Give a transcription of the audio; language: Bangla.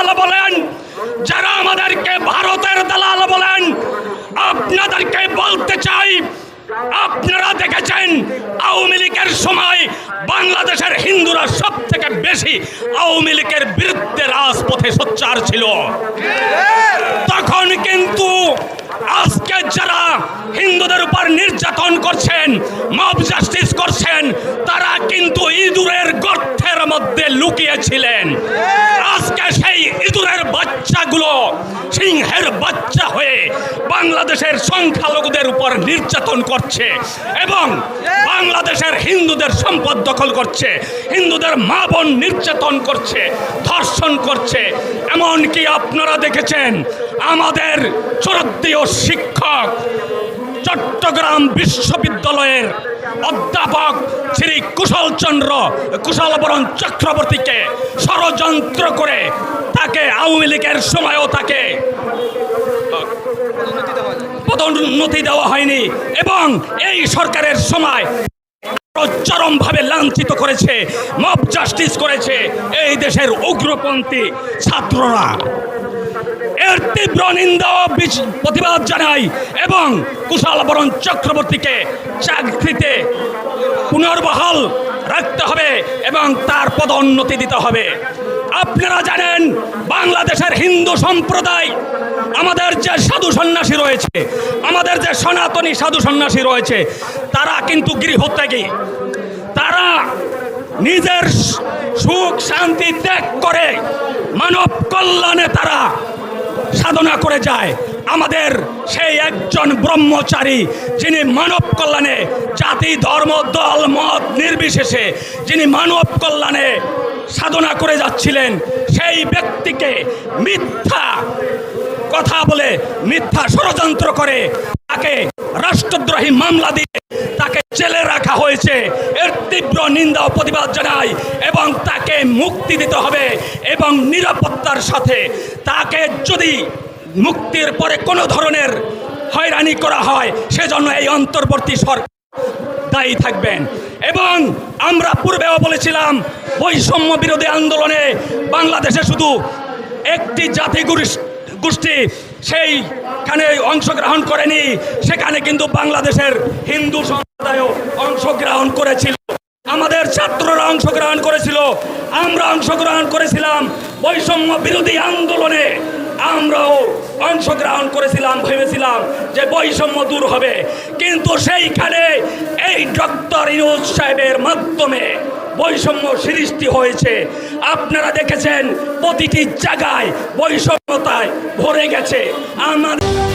দালাল বলেন, যারা আমাদেরকে ভারতের দালাল বলেন, আপনাদেরকে বলতে চাই, আপনারা দেখেছেন আওয়ামী লীগের সময় বাংলাদেশের হিন্দুরা সব থেকে বেশি আওয়ামী লীগের বিরুদ্ধে রাজপথে সোচ্চার ছিল। তখন কিন্তু আজকে যারা হিন্দুদের উপর নির্যাতন করছেন মব জাস্টিস করছেন, তারা কিন্তু ইঁদুরের গর্তের মধ্যে লুকিয়েছিলেন। বাচ্চাগুলো সিংহের বাচ্চা হয়ে বাংলাদেশের সংখ্যালঘুদের উপর নির্যাতন করছে এবং বাংলাদেশের হিন্দুদের সম্পদ দখল করছে। হিন্দুদের মা বোন নির্যাতন করছে, ধর্ষণ করছে। এমনকি আপনারা দেখেছেন, আমাদের চরদ্দীয় শিক্ষক চট্টগ্রাম বিশ্ববিদ্যালয়ের অধ্যাপক শ্রী কুশলচন্দ্র কুশলবরণ চক্রবর্তীকে ষড়যন্ত্র করে তাকে আওয়ামী লীগের সময়ও তাকে পদোন্নতি দেওয়া হয়নি। এবং এই সরকারের সময় চরমভাবে লাঞ্ছিত করেছে, মব জাস্টিস করেছে এই দেশের উগ্রপন্থী ছাত্ররা। এর তীব্র নিন্দা প্রতিবাদ জানাই এবং কুশাল বরণ চক্রবর্তীকে চাকরিতে পুনর্বহাল রাখতে হবে এবং তার পদোন্নতি দিতে হবে। আপনারা জানেন বাংলাদেশের হিন্দু সম্প্রদায় আমাদের যে সাধু সন্ন্যাসী রয়েছে, আমাদের যে সনাতনী সাধু সন্ন্যাসী রয়েছে, তারা কিন্তু গৃহত্যাগী। তারা নিজের সুখ শান্তি ত্যাগ করে মানব কল্যাণে তারা সাধনা করে যায়। আমাদের সেই একজন ব্রহ্মচারী, যিনি মানব কল্যাণে জাতি, ধর্ম, দল, মত নির্বিশেষে, যিনি মানব কল্যাণে সাধনা করে যাচ্ছিলেন। সেই ব্যক্তিকে মিথ্যা কথা বলে, মিথ্যা ষড়যন্ত্র করে তাকে রাষ্ট্রদ্রোহী মামলা দিয়ে তাকে জেলে রাখা হয়েছে। এর তীব্র নিন্দা ও প্রতিবাদ জানায় এবং তাকে মুক্তি দিতে হবে এবং নিরাপত্তার সাথে তাকে যদি মুক্তির পরে কোনো ধরনের হয়রানি করা হয়, সেজন্য এই অন্তর্বর্তী সরকার দায়ী থাকবেন। এবং আমরা পূর্বেও বলেছিলাম, বৈষম্য বিরোধী আন্দোলনে বাংলাদেশে শুধু একটি জাতি গোষ্ঠী- সেইখানে অংশগ্রহণ করেনি, সেখানে কিন্তু বাংলাদেশের হিন্দু সম্প্রদায়ও অংশগ্রহণ করেছিল। আমাদের ছাত্ররা অংশগ্রহণ করেছিল, আমরা অংশগ্রহণ করেছিলাম বৈষম্য বিরোধী আন্দোলনে। আমরাও অংশগ্রহণ করেছিলাম, ভেবেছিলাম যে বৈষম্য দূর হবে। কিন্তু সেইখানে এই ডক্টর ইউজ সাহেবের মাধ্যমে বৈষম্য সৃষ্টি হয়েছে। আপনারা দেখেছেন, প্রতিটি জায়গায় বৈষম্যতায় ভরে গেছে। আমাদের